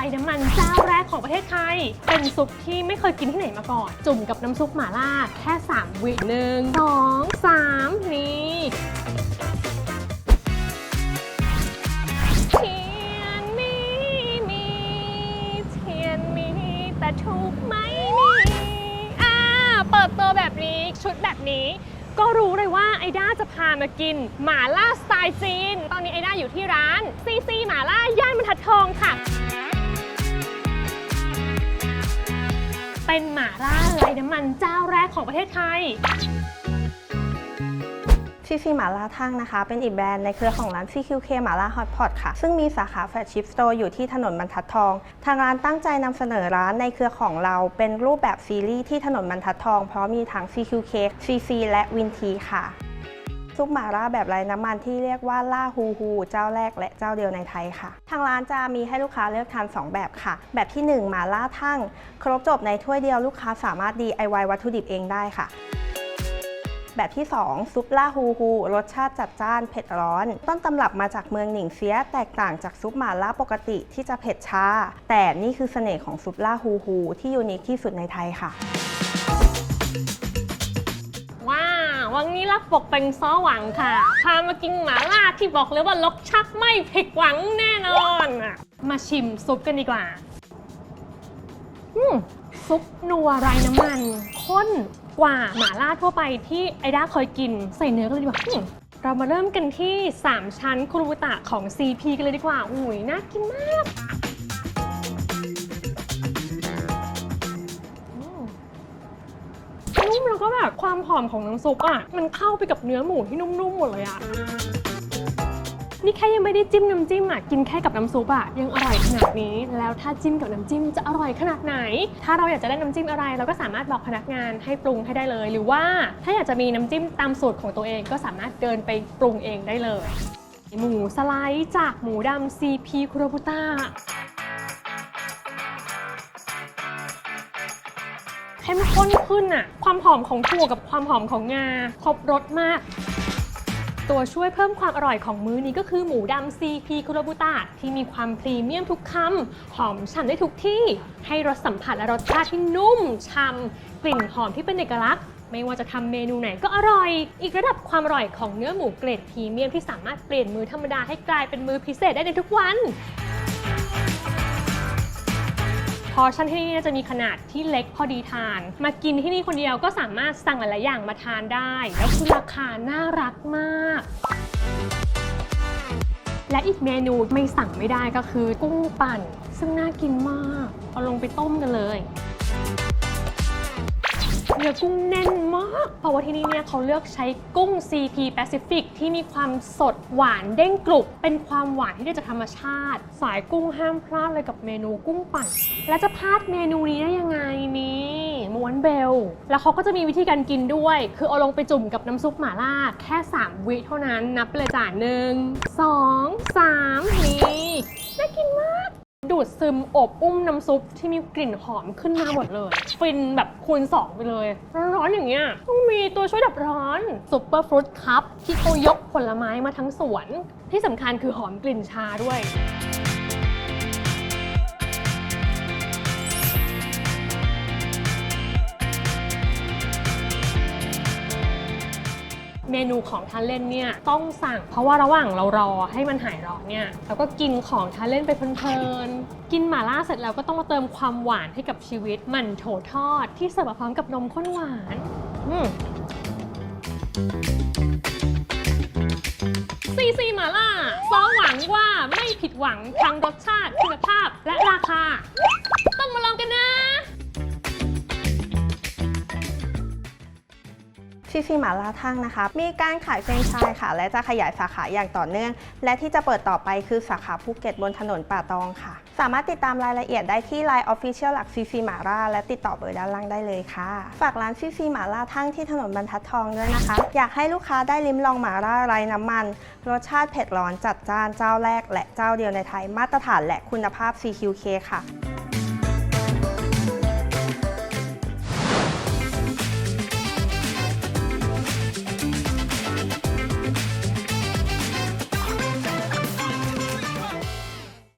ร้น้ำมันเจ้าแรกของประเทศไทย เป็นซุปที่ไม่เคยกินที่ไหนมาก่อน จุ่มกับน้ำซุปหม่าล่าแค่ 3 วิหนึ่งสองสามนี่เทียนมีมีเทียนมีแต่ถูกไหมมีอ่าเปิดตัวแบบนี้ชุดแบบนี้ก็รู้เลยว่าไอด้าจะพามากิน หม่าล่าสไตล์จีน ตอนนี้ไอด้าอยู่ที่ร้านซีซีหม่าล่าย่านบรรทัดทองค่ะ เป็นหม่าล่าไร้น้ำมันเจ้าแรกของประเทศไทยฟีฟีหมาล่าทั่งนะคะ เป็นอีกแบรนด์ในเครือของร้าน CQK หมาล่าฮอตพอตค่ะ ซึ่งมีสาขาแฟลชชิพสโตร์อยู่ที่ถนนบรรทัดทอง ทางร้านตั้งใจนำเสนอร้านในเครือของเรา เป็นรูปแบบซีรีส์ที่ถนนบรรทัดทอง เพราะมีทั้ง CQK CC และวินทีค่ะ ซุปหม่าล่าแบบไร้น้ำมันที่เรียกว่าล่าฮูฮูเจ้าแรกและเจ้าเดียวในไทยค่ะ ทางร้านจะมีให้ลูกค้าเลือกทาน 2 แบบค่ะ แบบที่ 1 หม่าล่าทั่งครบจบในถ้วยเดียวลูกค้าสามารถ DIY วัตถุดิบเองได้ค่ะแบบที่ 2 ซุปล่าฮูฮูรสชาติจัดจ้านเผ็ดร้อน ต้นตำรับมาจากเมืองหนิงเซียแตกต่างจากซุปหม่าล่าปกติที่จะเผ็ดช้า แต่นี่คือเสน่ห์ของซุปล่าฮูฮูที่ยูนิคที่สุดในไทยค่ะ วันนี้รับปกเป็นซ้อหวังค่ะ พามากินหมาล่าที่บอกเลยว่าลกชักไม่ผิดหวังแน่นอนอะมาชิมซุปกันดีกว่า อืมซุปนัวไร้น้ำมันข้นกว่าหมาล่าทั่วไปที่ไอด้าเคยกินใส่เนื้อกันเลยดีกว่าอืมเรามาเริ่มกันที่ 3 ชั้นคุรุบุตะของ CP กันเลยดีกว่า อุ้ยน่ากินมาก แล้วก็แบบความหอมของน้ำซุปอะ มันเข้าไปกับเนื้อหมูที่นุ่มๆหมดเลยอะ นี่แค่ยังไม่ได้จิ้มน้ำจิ้มอะ กินแค่กับน้ำซุปอะ ยังอร่อยขนาดนี้ แล้วถ้าจิ้มกับน้ำจิ้มจะอร่อยขนาดไหน ถ้าเราอยากจะได้น้ำจิ้มอะไร เราก็สามารถบอกพนักงานให้ปรุงให้ได้เลย หรือว่าถ้าอยากจะมีน้ำจิ้มตามสูตรของตัวเอง ก็สามารถเดินไปปรุงเองได้เลย หมูสไลด์จากหมูดำ CP คุโรบุต้า เข้มข้นขึ้นอะความหอมของถั่วกับความหอมของงา ครบรสมาก ตัวช่วยเพิ่มความอร่อยของมื้อนี้ก็คือหมูดำ CP คุโรบุตะที่มีความพรีเมียมทุกคำหอมฉ่ำได้ทุกที่ ให้รสสัมผัสและรสชาติที่นุ่มฉ่ำกลิ่นหอมที่เป็นเอกลักษณ์ไม่ว่าจะทำเมนูไหนก็อร่อย อีกระดับความอร่อยของเนื้อหมูเกรดพรีเมียมที่สามารถเปลี่ยนมื้อธรรมดาให้กลายเป็นมื้อพิเศษได้ในทุกวัน พอชั่นที่นี่จะมีขนาดที่เล็กพอดีทาน มากินที่นี่คนเดียวก็สามารถสั่งหลายๆอย่างมาทานได้ แล้วคือราคาน่ารักมากและอีกเมนูไม่สั่งไม่ได้ก็คือกุ้งปั่น ซึ่งน่ากินมาก เอาลงไปต้มกันเลย เนื้อกุ้งแน่นมาก เพราะว่าที่นี่เนี่ยเขาเลือกใช้กุ้ง CP Pacific ที่มีความสดหวานเด้งกรุบ เป็นความหวานที่ได้จากธรรมชาติ สายกุ้งห้ามพลาดเลยกับเมนูกุ้งปั่น และจะพลาดเมนูนี้ได้ยังไงนี่ม้วนเบล แล้วเขาก็จะมีวิธีการกินด้วย คือเอาลงไปจุ่มกับน้ำซุปหม่าล่าแค่ 3 วิเท่านั้นนับไปเลยจ้าหนึ่งสองสามนี่น่ากินมาก ดูดซึมอบอุ้มน้ำซุปที่มีกลิ่นหอมขึ้นมาหมดเลย ฟินแบบคูณ 2 ไปเลย ร้อนๆอย่างเงี้ยต้องมีตัวช่วยดับร้อนซุปเปอร์ฟรุตคัพที่เขายกผลไม้มาทั้งสวน ที่สำคัญคือหอมกลิ่นชาด้วย นูของทานเล่นเนี่ยต้องสั่ง เพราะว่าระหว่างเรารอให้มันหายร้อนเนี่ยเราก็กินของทานเล่นไปเพลินๆกินหม่าล่าเสร็จแล้วก็ต้องมาเติมความหวานให้กับชีวิตมันโถทอดที่เสิร์ฟพร้อมกับนมข้นหวานอืมซีซีหม่าล่าซอหวังว่าไม่ผิดหวังทั้งรสชาติคุณภาพและราคา ต้องมาลองกันนะ ซีซีหมาล่าทั่งนะคะ มีการขายแฟรนไชส์ค่ะ และจะขยายสาขาอย่างต่อเนื่อง และที่จะเปิดต่อไปคือสาขาภูเก็ตบนถนนป่าตองค่ะ สามารถติดตามรายละเอียดได้ที่ Line Official หลักซีซีหมาล่าและติดต่อเบอร์ด้านล่างได้เลยค่ะ ฝากร้านซีซีหมาล่าทั่งที่ถนนบรรทัดทองด้วยนะคะ อยากให้ลูกค้าได้ลิ้มลองหมาล่าไร้น้ำมัน รสชาติเผ็ดร้อนจัดจ้านเจ้าแรก และเจ้าเดียวในไทยมาตรฐานและคุณภาพ CQK ค่ะ